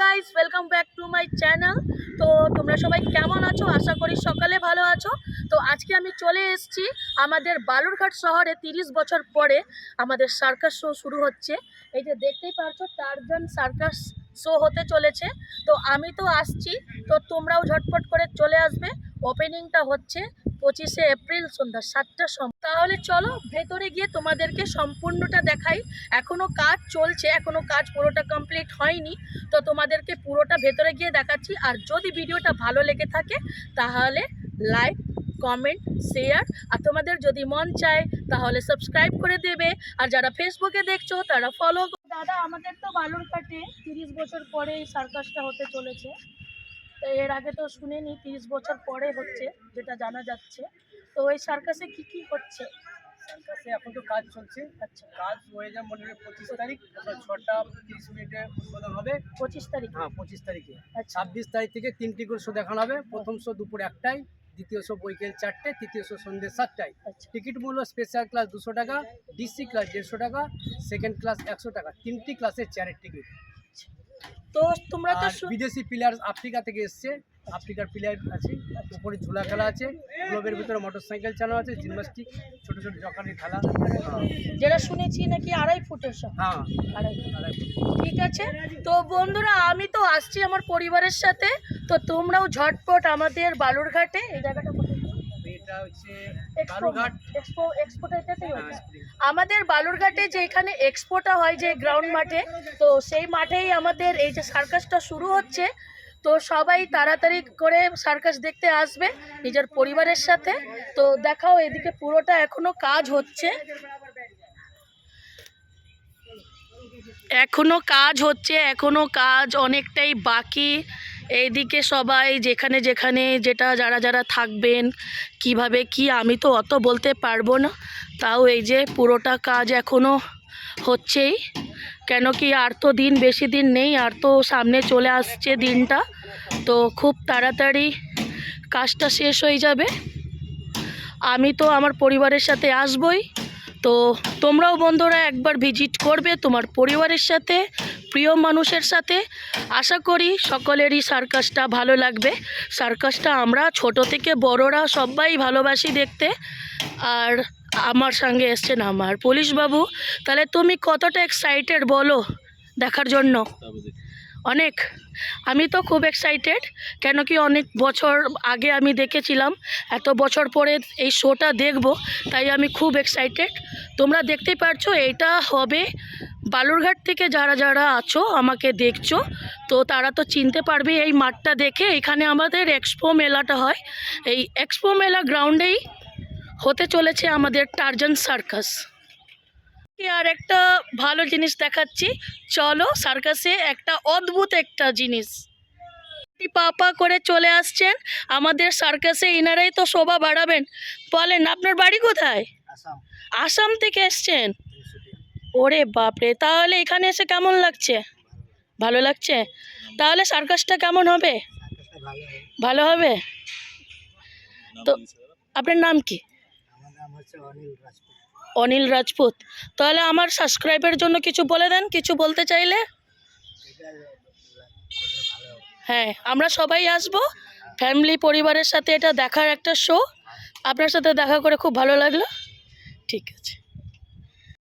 Guys welcome back to my channel তো তোমরা সবাই কেমন আছো? আশা করি সকালে ভালো আছো। তো আজকে আমি চলে এসেছি আমাদের বালুরঘাট শহরে তিরিশ বছর পরে আমাদের সার্কাস শো শুরু হচ্ছে। এই যে দেখতেই পারছ টারজান সার্কাস শো হতে চলেছে। তো আমি তো আসছি, তো তোমরাও ঝটপট করে চলে আসবে। ওপেনিংটা হচ্ছে পঁচিশে এপ্রিল সন্ধ্যা সাতটার সময়। তাহলে চলো ভেতরে গিয়ে তোমাদেরকে সম্পূর্ণটা দেখাই। এখনও কাজ চলছে এখনও কাজ পুরোটা কমপ্লিট হয়নি। তো তোমাদেরকে পুরোটা ভেতরে গিয়ে দেখাচ্ছি। আর যদি ভিডিওটা ভালো লেগে থাকে, তাহলে লাইক কমেন্ট শেয়ার আর তোমাদের যদি মন চায়, তাহলে সাবস্ক্রাইব করে দেবে। আর যারা ফেসবুকে দেখছ, তারা ফলো দাদা, আমাদের তো বালুরঘাটে তিরিশ বছর পরে এই সার্কাসটা হতে চলেছে। তো এর আগে তো শুনিনি তিরিশ বছর পরে হচ্ছে যেটা জানা যাচ্ছে। তো ওই সার্কাসে কি কি হচ্ছে? সার্কাসে এখন তো কাজ চলছে। আচ্ছা। কাজ হয়ে যায় মনে হয় পঁচিশ তারিখ ছটা তিরিশ মিনিটে উদ্বোধন হবে। পঁচিশ তারিখ? হ্যাঁ পঁচিশ তারিখে। আচ্ছা। ছাব্বিশ তারিখ থেকে তিনটি করে শো দেখানো হবে। প্রথম শো দুপুর একটাই দ্বিতীয় শো বৈকাল চারটে তৃতীয় শো সন্ধ্যে সাতটায়। আচ্ছা। টিকিট মূল্য স্পেশাল ক্লাস দুশো টাকা ডিসি ক্লাস দেড়শো টাকা সেকেন্ড ক্লাস একশো টাকা। তিনটি ক্লাসের চারের টিকিট। তো তোমরা তো বিদেশি প্লেয়ার আফ্রিকা থেকে এসছে। আফ্রিকার প্লেয়ার আছে উপরে ঝুলা খেলা আছে গ্লোবের ভিতরে মোটর সাইকেল চালানো আছে জিমনাস্টিক ছোট ছোট জকারের খেলা। যেটা শুনেছি নাকি আড়াই ফুটের সব হ্যাঁ আড়াই। ঠিক আছে? তো বন্ধুরা আমি তো আসছি আমার পরিবারের সাথে। তো তোমরাও ঝটপট আমাদের বালুরঘাটে এই জায়গাটা? এটা হচ্ছে এক্সপো এক্সপো এক্সপোটা এটাতেই হ্যাঁ, হয়েছে আমাদের বালুরঘাটে যে এখানে এক্সপোটা হয় যে গ্রাউন্ড মাঠে তো সেই মাঠেই আমাদের এই যে সার্কাসটা শুরু হচ্ছে তো সবাই তাড়াতাড়ি করে সার্কাস দেখতে আসবে নিজের পরিবারের সাথে। তো দেখাও এদিকে পুরোটা এখনও কাজ হচ্ছে। এখনও কাজ হচ্ছে এখনও কাজ অনেকটাই বাকি। এইদিকে সবাই যেখানে যেখানে যেটা যারা যারা থাকবেন, কীভাবে কি আমি তো অত বলতে পারব না। তাও এই যে পুরোটা কাজ এখনও হচ্ছেই। কেন কি আর তো দিন বেশি দিন নেই, আর তো সামনে চলে আসছে দিনটা। তো খুব তাড়াতাড়ি কাজটা শেষ হয়ে যাবে। আমি তো আমার পরিবারের সাথে আসবই। তো তোমরাও বন্ধুরা একবার ভিজিট করবে তোমার পরিবারের সাথে। প্রিয় মানুষের সাথে আশা করি সকলেরই সার্কাসটা ভালো লাগবে। সার্কাসটা আমরা ছোট থেকে বড়রা সবাই ভালোবাসি দেখতে। আর আমার সঙ্গে এসছেন আমার পুলিশবাবু। তাহলে তুমি কতটা এক্সাইটেড বলো দেখার জন্য? অনেক। আমি তো খুব এক্সাইটেড কেন কি অনেক বছর আগে আমি দেখেছিলাম। এত বছর পরে এই শোটা দেখব, তাই আমি খুব এক্সাইটেড তোমরা দেখতেই পারছ এটা হবে বালুরঘাট থেকে যারা যারা আছো আমাকে দেখছ তো তারা তো চিনতে পারবে এই মাঠটা দেখে। এখানে আমাদের এক্সপো মেলাটা হয়। এই এক্সপো মেলা গ্রাউন্ডেই হতে চলেছে আমাদের টার্জান সার্কাস আর একটা ভালো জিনিস দেখাচ্ছি। চলো সার্কাসে একটা অদ্ভুত একটা জিনিস। পাপা করে চলে আসছেন। আমাদের সার্কাসে ইনারাই তো শোভা বাড়াবেন। বলেন আপনার বাড়ি কোথায়? আসাম। আসাম থেকে এসছেন? ওরে বাপরে তাহলে এখানে এসে কেমন লাগছে? ভালো লাগছে? তাহলে সার্কাসটা কেমন হবে? ভালো হবে? তো আপনার নাম কি? অনিল রাজপুত। তাহলে আমার সাবস্ক্রাইবের জন্য কিছু বলে দেন কিছু বলতে চাইলে? হ্যাঁ আমরা সবাই আসব। ফ্যামিলি পরিবারের সাথে এটা দেখার একটা শো। আপনার সাথে দেখা করে খুব ভালো লাগল। ঠিক আছে।